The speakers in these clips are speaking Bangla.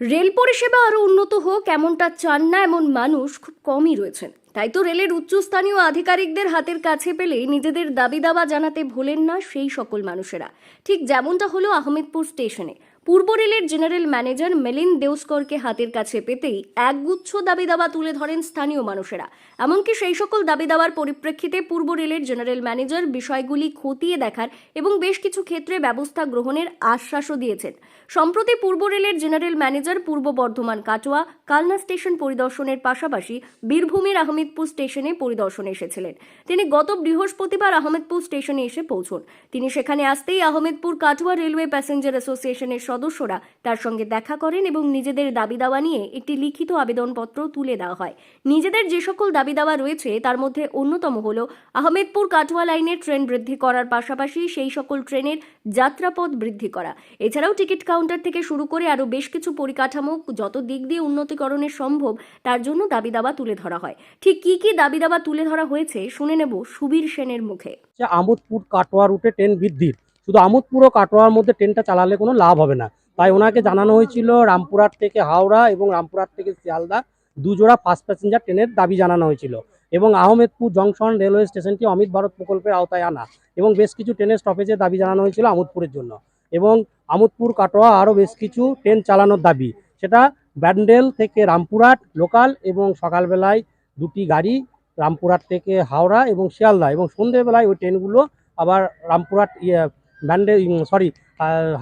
রেল পরিষেবা আরও উন্নত হোক, এমনটা চান না এমন মানুষ খুব কমই রয়েছেন। তাই তো রেলের উচ্চস্থানীয় আধিকারিকদের হাতের কাছে পেলে নিজেদের দাবি দাবা জানাতে ভোলেন না সেই সকল মানুষেরা। ঠিক যেমনটা হলো আহমেদপুর স্টেশনে। পূর্ব রেলের জেনারেল ম্যানেজার মেলিন দেউস্করকে হাতের কাছে পেতেই একগুচ্ছ দাবি দাবা তুলে ধরেন স্থানীয় মানুষেরা। এমনকি সেই সকল দাবি দাবার পরিপ্রেক্ষিতে পূর্ব রেলের জেনারেল ম্যানেজার বিষয়গুলি খতিয়ে দেখার এবং বেশ কিছু ক্ষেত্রে ব্যবস্থা গ্রহণের আশ্বাসও দিয়েছেন। সম্প্রতি পূর্ব রেলের জেনারেল ম্যানেজার পূর্ব বর্ধমান কাটোয়া, কালনা স্টেশন পরিদর্শনের পাশাপাশি বীরভূমের আহমেদপুর স্টেশনে পরিদর্শনে এসেছিলেন। তিনি গত বৃহস্পতিবার আহমেদপুর স্টেশনে এসে পৌঁছন। তিনি সেখানে আসতেই আহমেদপুর কাটোয়া রেলওয়ে প্যাসেঞ্জার অ্যাসোসিয়েশনের সদস্যরা তার সঙ্গে দেখা করেন এবং নিজেদের দাবি দাওয়া নিয়ে একটি লিখিত আবেদনপত্র তুলে দেওয়া হয়। নিজেদের যে সকল দাবি দাওয়া রয়েছে, তার মধ্যে অন্যতম হল আহমেদপুর কাটোয়া লাইনের ট্রেন বৃদ্ধি করার পাশাপাশি সেই সকল ট্রেনের যাত্রাপথ বৃদ্ধি করা। এছাড়াও টিকিট কাউন্টার থেকে শুরু করে আরও বেশ কিছু পরিকাঠামো, যত দিক দিয়ে উন্নতিকরণের সম্ভব, তার জন্য দাবি দাবা তুলে ধরা হয়। ঠিক কি কি দাবি দাবা তুলে ধরা হয়েছে, শুনে নেব সুবীর সেনের মুখে। আমোদপুর কাটোয়া রুটে ট্রেন বৃদ্ধির শুধু আমোদপুর ও কাটোয়ার মধ্যে ট্রেনটা চালালে কোনো লাভ হবে না। তাই ওনাকে জানানো হয়েছিল রামপুরহাট থেকে হাওড়া এবং রামপুরহাট থেকে শিয়ালদা, দুজোড়া ফাস্ট প্যাসেঞ্জার ট্রেনের দাবি জানানো হয়েছিল। এবং আহমেদপুর জংশন রেলওয়ে স্টেশনটি অমিত ভারত প্রকল্পের আওতায় আনা এবং বেশ কিছু ট্রেনের স্টপেজের দাবি জানানো হয়েছিল আমোদপুরের জন্য। এবং আমোদপুর কাটোয়া আরও বেশ কিছু ট্রেন চালানোর দাবি। সেটা ব্যান্ডেল থেকে রামপুরহাট লোকাল এবং সকালবেলায় দুটি গাড়ি রামপুরহাট থেকে হাওড়া এবং শিয়ালদা এবং সন্ধ্যেবেলায় ওই ট্রেনগুলো আবার রামপুরহাট ইয়ে ব্যান্ডেল সরি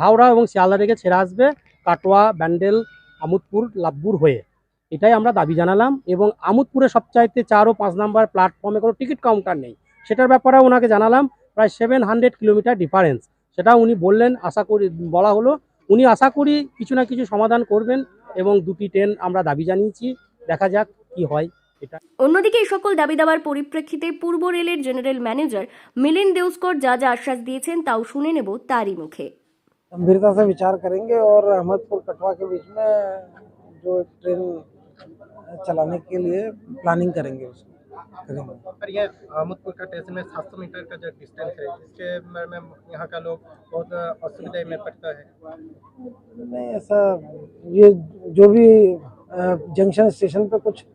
হাওড়া এবং শিয়ালদা থেকে ছেড়ে আসবে কাটোয়া, ব্যান্ডেল, আমোদপুর, লাভপুর হয়ে। এটাই আমরা দাবি জানালাম এবং আমোদপুরে সবচাইতে চার ও পাঁচ নাম্বার প্ল্যাটফর্মে কোনো টিকিট কাউন্টার নেই। সেটার ব্যাপারে ওনাকে জানালাম, প্রায় সেভেন হান্ড্রেড কিলোমিটার ডিফারেন্স সেটা উনি বললেন, আশা করি, বলা হলো। উনি আশা করি কিছু না কিছু সমাধান করবেন এবং দুটি ট্রেন আমরা দাবি জানিয়েছি। দেখা যাক কি হয়। অন্যদিকে এই সকল দাবি দাবার পরিপ্রেক্ষিতে পূর্ব রেলের জেনারেল ম্যানেজার মিলিন দেউস্কর যা যা আশ্বাস দিয়েছেন তাও শুনে নেব তারই মুখে गंभीरता से विचार करेंगे और अहमदपुर कटवा के बीच में जो एक ट्रेन चलाने के लिए प्लानिंग करेंगे उसको करेंगे पर ये अहमदपुर का स्टेशन में 700 मीटर का जो डिस्टेंस है इसके बारे में यहाँ का लोग बहुत असुविधा में पड़ता है नहीं ऐसा ये जो भी जंक्शन स्टेशन पे कुछ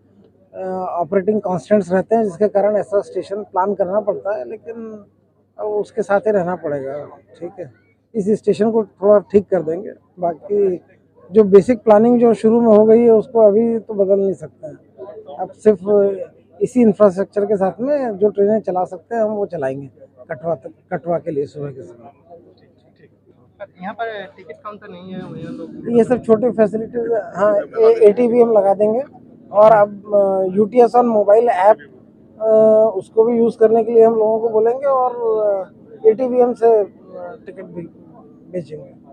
ऑपरेटिंग कॉन्स्टेंट्स रहते हैं जिसके कारण ऐसा स्टेशन प्लान करना पड़ता है लेकिन अब उसके साथ ही रहना पड़ेगा ठीक है। इस स्टेशन को थोड़ा ठीक कर देंगे बाकी जो बेसिक प्लानिंग जो शुरू में हो गई है उसको अभी तो बदल नहीं सकते हैं। अब सिर्फ़ इसी इंफ्रास्ट्रक्चर के साथ में जो ट्रेनें चला सकते हैं हम वो चलाएँगे कटवा तक कटवा के लिए सुबह के समय। यहाँ पर टिकट काउंटर नहीं है ये सब छोटे फैसिलिटीज़ हाँ ए टी हम लगा देंगे। और अब U T S on mobile app उसको भी यूज़ करने के लिए हम लोगों को बोलेंगे और ए टी वी एम से टिकट भी बेचेंगे